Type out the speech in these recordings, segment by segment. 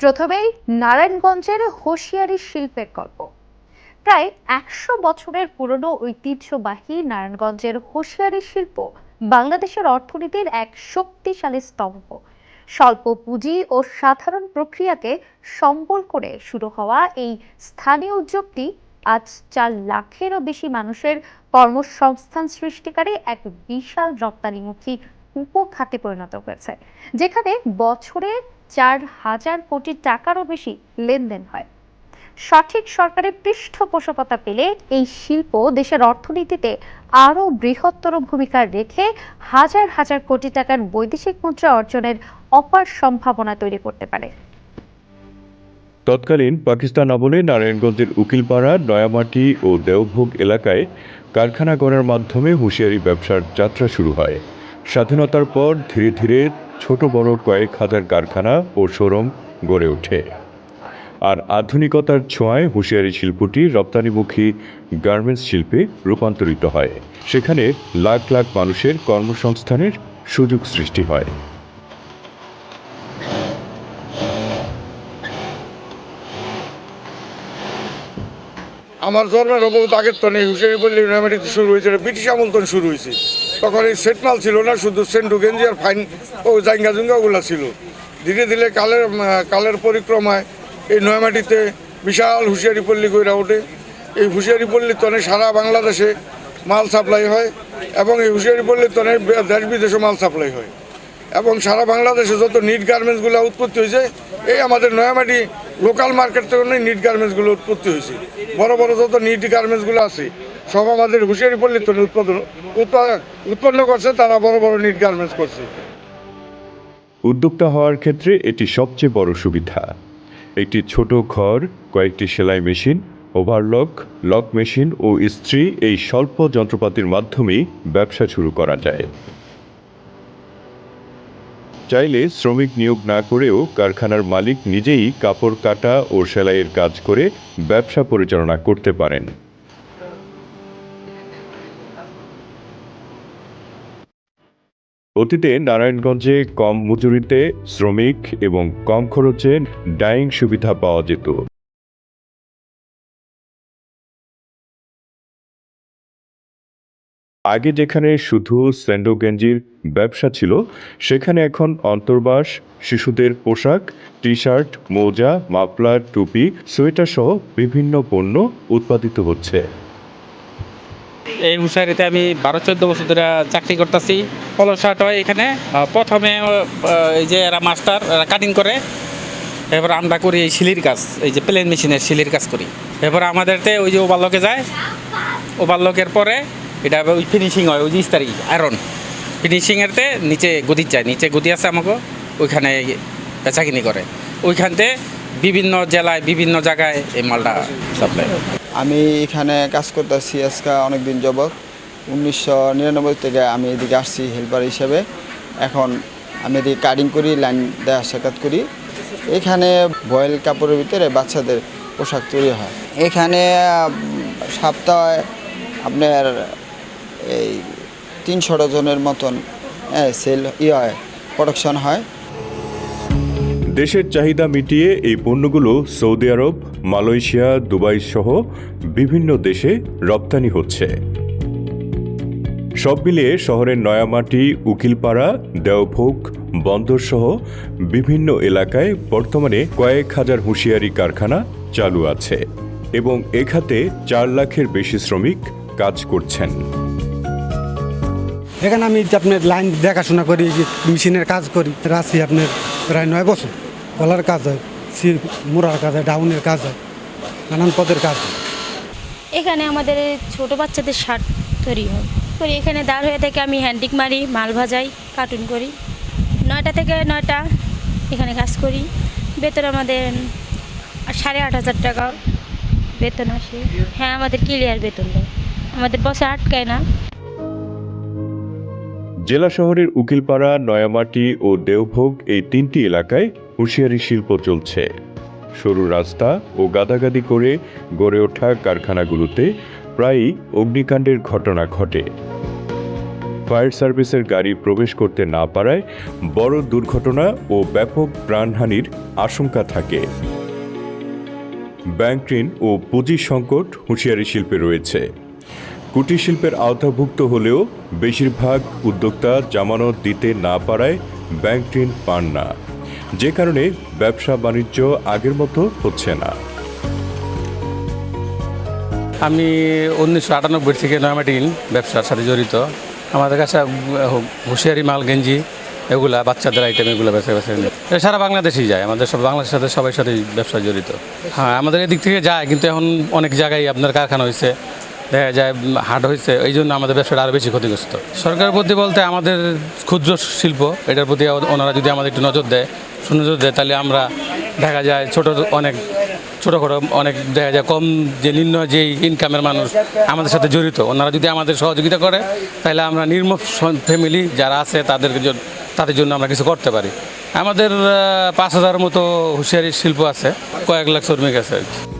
প্রথমেই নারায়ণগঞ্জের হোশিয়ারি শিল্পের গল্প। প্রায় একশো বছরের পুরনো ঐতিহ্যবাহী নারায়ণগঞ্জের হোশিয়ারি শিল্প বাংলাদেশের অর্থনীতির এক শক্তিশালী স্তম্ভ। স্বল্প পুঁজি ও সাধারণ প্রক্রিয়াকে সম্বল করে শুরু হওয়া এই স্থানীয় উদ্যোগটি আজ চার লাখেরও বেশি মানুষের কর্মসংস্থান সৃষ্টিকারী এক বিশাল রপ্তানিমুখী উপখাতে পরিণত হয়েছে, যেখানে বছরে চার হাজার কোটি টাকারও বেশি লেনদেন হয়। সঠিক সরকারের পৃষ্ঠপোষকতা পেলে এই শিল্প দেশের অর্থনীতিতে আরও বৃহত্তর ভূমিকা রেখে হাজার হাজার কোটি টাকার বৈদেশিক মুদ্রা অর্জনের অপার সম্ভাবনা তৈরি করতে পারে। তৎকালীন পাকিস্তান আমলে নারায়ণগঞ্জের উকিলপাড়া, নয়ামাটি ও দেওভোগ এলাকায় কারখানা গড়ার মাধ্যমে হুঁশিয়ারি ব্যবসার যাত্রা শুরু হয়। স্বাধীনতার পর ধীরে ধীরে ছোট বড় কয়েক হাজার কারখানা ও শোরুম গড়ে ওঠে। আর আধুনিকতার ছোঁয়ায় হুঁশিয়ারি শিল্পটি রপ্তানিমুখী গার্মেন্টস শিল্পে রূপান্তরিত হয়। সেখানে লাখ লাখ মানুষের কর্মসংস্থানের সুযোগ সৃষ্টি হয়। আমার জন্মের বহুত আগের তো নেই। হুসেনি পল্লী ইউনিভার্সিটি শুরু হয়েছিল ব্রিটিশ আমল শুরু হয়েছে। তখন এই সেট মাল ছিল না, শুধু সেন্টু আর ফাইন ও জাঙ্গা জুঙ্গাগুলো ছিল। ধীরে ধীরে কালের কালের পরিক্রমায় এই নয়ামাটিতে বিশাল হুঁশিয়ারি পল্লী গড়ে ওঠে। এই হুঁশিয়ারি পল্লী তনে সারা বাংলাদেশে মাল সাপ্লাই হয় এবং এই হুঁশিয়ারি পল্লী তনে দেশ বিদেশে মাল সাপ্লাই হয়। এবং সারা বাংলাদেশে যত নিট গার্মেন্টসগুলো উৎপত্তি হয়েছে, এই আমাদের নয়ামাটি লোকাল মার্কেট থেকে নিট গার্মেন্টসগুলো উৎপত্তি হয়েছে। বড় বড় যত নিট গার্মেন্টসগুলো আছে সব আমাদের হুঁশিয়ারি পল্লীর তো উৎপাদন উৎপন্ন করছে, তারা বড় বড় নিট গার্মেন্টস করছে। উদ্যোক্তা হওয়ার ক্ষেত্রে এটি সবচেয়ে বড় সুবিধা। একটি ছোট ঘর, কয়েকটি সেলাই মেশিন, ওভারলক, লক মেশিন ও ইস্ত্রি এই স্বল্প যন্ত্রপাতির মাধ্যমেই ব্যবসা শুরু করা যায়। চাইলে শ্রমিক নিয়োগ না করেও কারখানার মালিক নিজেই কাপড় কাটা ও সেলাইয়ের কাজ করে ব্যবসা পরিচালনা করতে পারেন। অতীতে নারায়ণগঞ্জে কম মজুরিতে শ্রমিক এবং কম খরচে ডাইং সুবিধা পাওয়া যেত। আগে যেখানে শুধু স্যান্ডো গেঞ্জির ব্যবসা ছিল, সেখানে এখন অন্তর্বাস, শিশুদের পোশাক টি শার্ট মোজা, মাফলার, টুপি সোয়েটার সহ বিভিন্ন পণ্য উৎপাদিত হচ্ছে। এই হুঁশিয়ারিতে আমি বারো চোদ্দ বছর ধরে চাকরি করতেছি। পলো শার্ট হয় এখানে। প্রথমে এই যে এরা মাস্টার, এরা কাটিং করে। এরপর আমরা করি এই শিলির কাজ, এই যে প্লেন মেশিনের শিলির কাজ করি। এরপর আমাদেরতে ওই যে ওভারলকে যায়। ওভারলকের পরে এটা ওই ফিনিশিং হয়, ওই যে ইস্তারি আয়রন ফিনিশিংয়েরতে নিচে গদি যায়, নিচে গদি আছে আমাকে, ওইখানে বেচাকিনি করে। ওইখানতে বিভিন্ন জেলায়, বিভিন্ন জায়গায় এই মালটা সাপ্লাই আমি এখানে কাজ করতেছি আজকে অনেক দিন যাবৎ। উনিশশো নিরানব্বই থেকে আমি এদিকে আসছি হেল্পার হিসেবে। এখন আমি এদিকে কাটিং করি লাইন দেওয়া সাক্ষাৎ করি। এখানে বয়েল কাপড়ের ভিতরে বাচ্চাদের পোশাক তৈরি হয়। এখানে সপ্তাহে আপনার এই তিনশো ডজনের মতন সেল ই হয় প্রোডাকশন হয়। দেশের চাহিদা মিটিয়ে এই পণ্যগুলো সৌদি আরব, মালয়েশিয়া, দুবাই সহ বিভিন্ন দেশে রপ্তানি হচ্ছে। সব মিলিয়ে শহরের নয়ামাটি, উকিলপাড়া, দেওভোগ বন্দর সহ বিভিন্ন এলাকায় বর্তমানে কয়েক হাজার হুঁশিয়ারি কারখানা চালু আছে এবং এ খাতে চার লাখের বেশি শ্রমিক কাজ করছেন। এখানে আমি আপনার লাইন দেখাশোনা করি মেশিনের কাজ করি রাশি আপনার প্রায় নয় বছর। গলার কাজ হয় সির মুড়ার কাজ হয় ডাউনের কাজ হয় নানান পদের কাজ হয়। এখানে আমাদের ছোট বাচ্চাদের শার্ট তৈরি হয়। করি এখানে দাঁড় হয়ে থেকে আমি হ্যান্ডিক মারি মাল ভাজাই কার্টুন করি। নয়টা থেকে নয়টা এখানে কাজ করি। বেতন আমাদের সাড়ে আট হাজার টাকা বেতন আসে। হ্যাঁ আমাদের ক্লিয়ার বেতন দেয়। আমাদের বসে আটকায় না। জেলা শহরের উকিলপাড়া নয়ামাটি ও দেওভোগ এই তিনটি এলাকায় হুঁশিয়ারি শিল্প চলছে। সরু রাস্তা ও গাদাগাদি করে গড়ে ওঠা কারখানাগুলোতে প্রায়ই অগ্নিকাণ্ডের ঘটনা ঘটে। ফায়ার সার্ভিসের গাড়ি প্রবেশ করতে না পারায় বড় দুর্ঘটনা ও ব্যাপক প্রাণহানির আশঙ্কা থাকে। ব্যাংক ঋণ ও পুঁজি সংকট হুঁশিয়ারি শিল্পে রয়েছে। কুটির শিল্পের আওতাভুক্ত হলেও বেশিরভাগ উদ্যোক্তা জামানত দিতে না পারায় ব্যাংক ঋণ পান না। যে কারণে ব্যবসা বাণিজ্য আগের মতো হচ্ছে না। আমি উনিশশো আটানব্বই থেকে নয়ামাটিন ব্যবসার সাথে জড়িত। আমাদের কাছে হুঁশিয়ারি মাল, গেঞ্জি, এগুলা বাচ্চাদের আইটেম এগুলো নিই। এটা সারা বাংলাদেশেই যায়, আমাদের সব বাংলাদেশের সাথে সবাই সাথে ব্যবসা জড়িত। হ্যাঁ আমাদের এদিক থেকে যায়, কিন্তু এখন অনেক জায়গায় আপনার কারখানা হয়েছে দেখা যায় হাট হয়েছে, এই জন্য আমাদের ব্যবসাটা আরও বেশি ক্ষতিগ্রস্ত সরকারের প্রতি বলতে আমাদের ক্ষুদ্র শিল্প, এটার প্রতি ওনারা যদি আমাদের একটু নজর দেয়, সুনজর দেয়, তাহলে আমরা দেখা যায় ছোট অনেক, ছোটোখাটো অনেক দেখা যায় কম যে নিম্ন যে ইনকামের মানুষ আমাদের সাথে জড়িত, ওনারা যদি আমাদের সহযোগিতা করে, তাহলে আমরা নির্ম ফ্যামিলি যারা আছে, তাদের জন- তাদের জন্য আমরা কিছু করতে পারি আমাদের পাঁচ হাজার মতো হুঁশিয়ারি শিল্প আছে, কয়েক লাখ শ্রমিক আছে আর কি।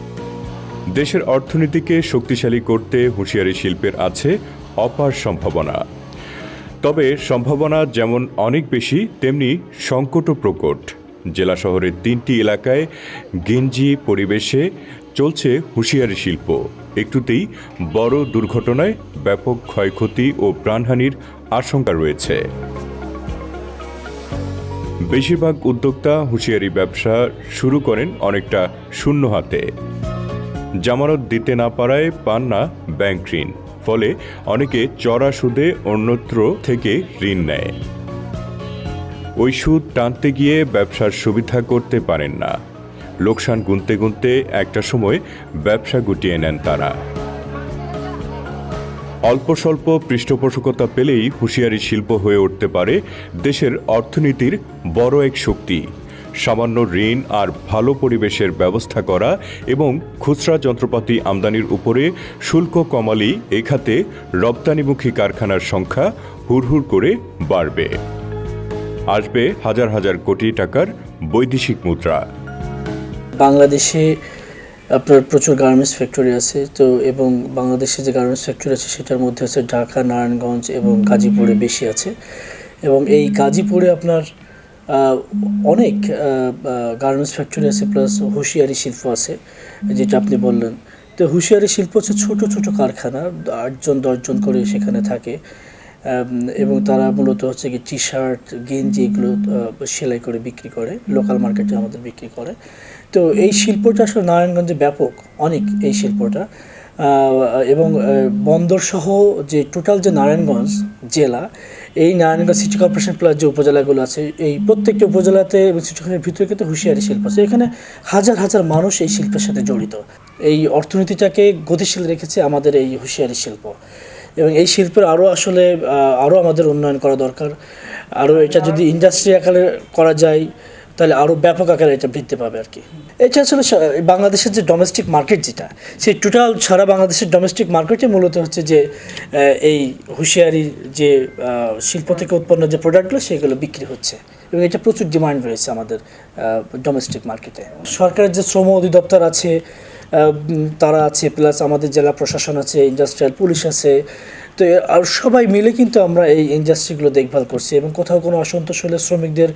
দেশের অর্থনীতিকে শক্তিশালী করতে হুঁশিয়ারি শিল্পের আছে অপার সম্ভাবনা। তবে সম্ভাবনা যেমন অনেক বেশি, তেমনি সংকটও প্রকট। জেলা শহরের তিনটি এলাকায় গেঞ্জি পরিবেশে চলছে হুঁশিয়ারি শিল্প। একটুতেই বড় দুর্ঘটনায় ব্যাপক ক্ষয়ক্ষতি ও প্রাণহানির আশঙ্কা রয়েছে। বেশিরভাগ উদ্যোক্তা হুঁশিয়ারি ব্যবসা শুরু করেন অনেকটা শূন্য হাতে। জামানত দিতে না পারায় পান না ব্যাংক ঋণ। ফলে অনেকে চড়া সুদে অন্যত্র থেকে ঋণ নেয়। ওই সুদ টানতে গিয়ে ব্যবসার সুবিধা করতে পারেন না। লোকসান গুনতে গুনতে একটা সময় ব্যবসা গুটিয়ে নেন তারা। অল্প স্বল্প পৃষ্ঠপোষকতা পেলেই হুঁশিয়ারি শিল্প হয়ে উঠতে পারে দেশের অর্থনীতির বড় এক শক্তি। সামান্য ঋণ আর ভালো পরিবেশের ব্যবস্থা করা এবং খুচরা যন্ত্রপাতি আমদানির উপরে শুল্ক কমালেই এ খাতে রপ্তানিমুখী কারখানার সংখ্যা হুড়হুড় করে বাড়বে। আসবে হাজার হাজার কোটি টাকার বৈদেশিক মুদ্রা। বাংলাদেশে আপনার প্রচুর গার্মেন্টস ফ্যাক্টরি আছে তো এবং বাংলাদেশে যে গার্মেন্টস ফ্যাক্টরি আছে সেটার মধ্যে হচ্ছে ঢাকা নারায়ণগঞ্জ এবং গাজীপুরে বেশি আছে। এবং এই গাজীপুরে আপনার অনেক গার্মেন্টস ফ্যাক্টরি আছে প্লাস হুঁশিয়ারি শিল্প আছে যেটা আপনি বললেন। তো হুঁশিয়ারি শিল্প হচ্ছে ছোট ছোট কারখানা আটজন দশজন করে সেখানে থাকে। এবং তারা মূলত হচ্ছে কি টি শার্ট গেঞ্জি এগুলো সেলাই করে বিক্রি করে লোকাল মার্কেটে আমাদের বিক্রি করে। তো এই শিল্পটা আসলে নারায়ণগঞ্জে ব্যাপক অনেক এই শিল্পটা। এবং আহ, বন্দর সহ যে টোটাল যে নারায়ণগঞ্জ জেলা। এই নারায়ণগঞ্জ সিটি কর্পোরেশন প্লাস যে উপজেলাগুলো আছে। এই প্রত্যেকটি উপজেলাতে এবং সিটি কর্পোরেশনের ভিতরে কিন্তু হুঁশিয়ারি শিল্প আছে। এখানে হাজার হাজার মানুষ এই শিল্পের সাথে জড়িত। এই অর্থনীতিটাকে গতিশীল রেখেছে আমাদের এই হুঁশিয়ারি শিল্প। এবং এই শিল্পের আরও আসলে আরও আমাদের উন্নয়ন করা দরকার। আরও এটা যদি ইন্ডাস্ট্রি আকারে করা যায় তাহলে আরও ব্যাপক আকারে এটা বৃদ্ধি পাবে আর কি। এটা আসলে বাংলাদেশের যে ডোমেস্টিক মার্কেট যেটা, সেই টোটাল সারা বাংলাদেশের ডোমেস্টিক মার্কেটে মূলত হচ্ছে যে এই হুঁশিয়ারি যে শিল্প থেকে উৎপন্ন যে প্রোডাক্টগুলো সেগুলো বিক্রি হচ্ছে। এবং এটা প্রচুর ডিমান্ড রয়েছে আমাদের ডোমেস্টিক মার্কেটে সরকারের যে শ্রম অধিদপ্তর আছে তারা আছে প্লাস আমাদের জেলা প্রশাসন আছে ইন্ডাস্ট্রিয়াল পুলিশ আছে। তো আর সবাই মিলে কিন্তু আমরা এই ইন্ডাস্ট্রিগুলো দেখভাল করছি এবং কোথাও কোনো অসন্তোষ হলে শ্রমিকদের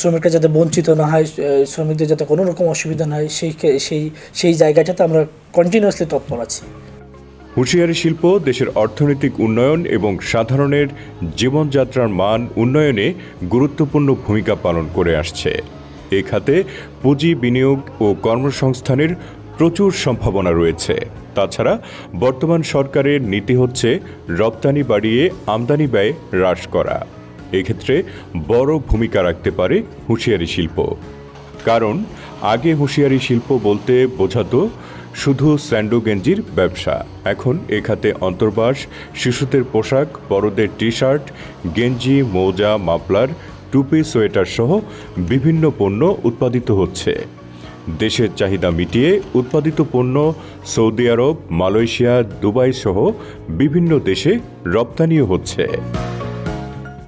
শ্রমিকরা যাতে বঞ্চিত না হয় শ্রমিকদের যাতে কোনো রকম অসুবিধা না হয়, সেই সেই সেই জায়গাটাতে আমরা কন্টিনিউয়াসলি তৎপর আছি। হুঁশিয়ারি শিল্প, দেশের অর্থনৈতিক উন্নয়ন এবং সাধারণের জীবনযাত্রার মান উন্নয়নে গুরুত্বপূর্ণ ভূমিকা পালন করে আসছে। এ খাতে পুঁজি বিনিয়োগ ও কর্মসংস্থানের প্রচুর সম্ভাবনা রয়েছে। তাছাড়া বর্তমান সরকারের নীতি হচ্ছে রপ্তানি বাড়িয়ে আমদানি ব্যয় হ্রাস করা। এক্ষেত্রে বড় ভূমিকা রাখতে পারে হুঁশিয়ারি শিল্প। কারণ আগে হুঁশিয়ারি শিল্প বলতে বোঝাতো শুধু স্যান্ডো গেঞ্জির ব্যবসা। এখন এ খাতে অন্তর্বাস, শিশুদের পোশাক, বড়দের টি শার্ট গেঞ্জি, মোজা, মাফলার, টুপি, সোয়েটার সহ বিভিন্ন পণ্য উৎপাদিত হচ্ছে। দেশের চাহিদা মিটিয়ে উৎপাদিত পণ্য সৌদি আরব মালয়েশিয়া দুবাই সহ বিভিন্ন দেশে রপ্তানিও হচ্ছে।